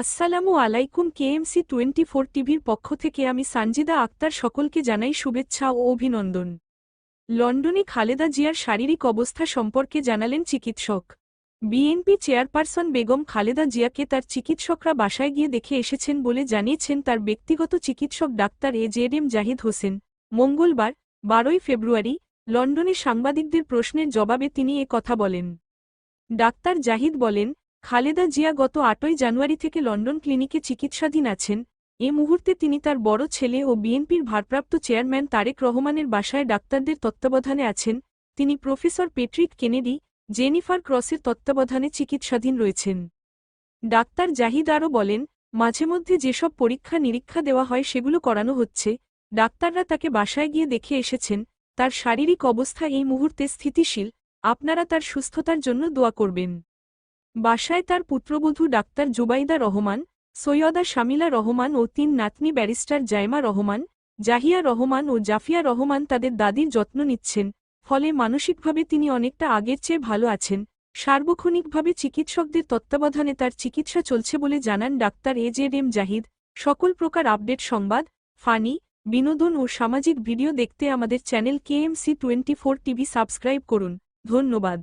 আসসালামু আলাইকুম KMC twenty four টিভির পক্ষ থেকে আমি সানজিদা আক্তার সকলকে জানাই শুভেচ্ছা ও অভিনন্দন। লন্ডনে খালেদা জিয়ার শারীরিক অবস্থা সম্পর্কে জানালেন চিকিৎসক। বিএনপি চেয়ারপারসন বেগম খালেদা জিয়াকে তার চিকিৎসকরা বাসায় গিয়ে দেখে এসেছেন বলে জানিয়েছেন তার ব্যক্তিগত চিকিৎসক doctor A Z M Zahid Hossain. মঙ্গলবার, বারোই ফেব্রুয়ারি, লন্ডনে সাংবাদিকদের প্রশ্নের জবাবে তিনি এ কথা বলেন। ডাক্তার জাহিদ বলেন খালেদা জিয়া গত আটই জানুয়ারি থেকে লন্ডন ক্লিনিকে চিকিৎসাধীন আছেন। এ মুহূর্তে তিনি তার বড় ছেলে ও বিএনপির ভারপ্রাপ্ত চেয়ারম্যান তারেক রহমানের বাসায় ডাক্তারদের তত্ত্বাবধানে আছেন। তিনি প্রফেসর পেট্রিক কেনেডি, জেনিফার ক্রসের তত্ত্বাবধানে চিকিৎসাধীন রয়েছেন। ডাক্তার জাহিদ আরও বলেন, মাঝে মধ্যে যেসব পরীক্ষা নিরীক্ষা দেওয়া হয় সেগুলো করানো হচ্ছে। ডাক্তাররা তাকে বাসায় গিয়ে দেখে এসেছেন, তার শারীরিক অবস্থা এই মুহূর্তে স্থিতিশীল। আপনারা তার সুস্থতার জন্য দোয়া করবেন। বাসায় তার পুত্রবধূ ডাক্তার জুবাইদা রহমান, সৈয়দা শামিলা রহমান ও তিন নাতনি ব্যারিস্টার জায়মা রহমান, জাহিয়া রহমান ও জাফিয়া রহমান তাদের দাদির যত্ন নিচ্ছেন, ফলে মানসিকভাবে তিনি অনেকটা আগের চেয়ে ভালো আছেন। সার্বক্ষণিকভাবে চিকিৎসকদের তত্ত্বাবধানে তার চিকিৎসা চলছে বলে জানান doctor A Z M Zahid. সকল প্রকার আপডেট সংবাদ, ফানি, বিনোদন ও সামাজিক ভিডিও দেখতে আমাদের channel KMC twenty four TV subscribe করুন। ধন্যবাদ।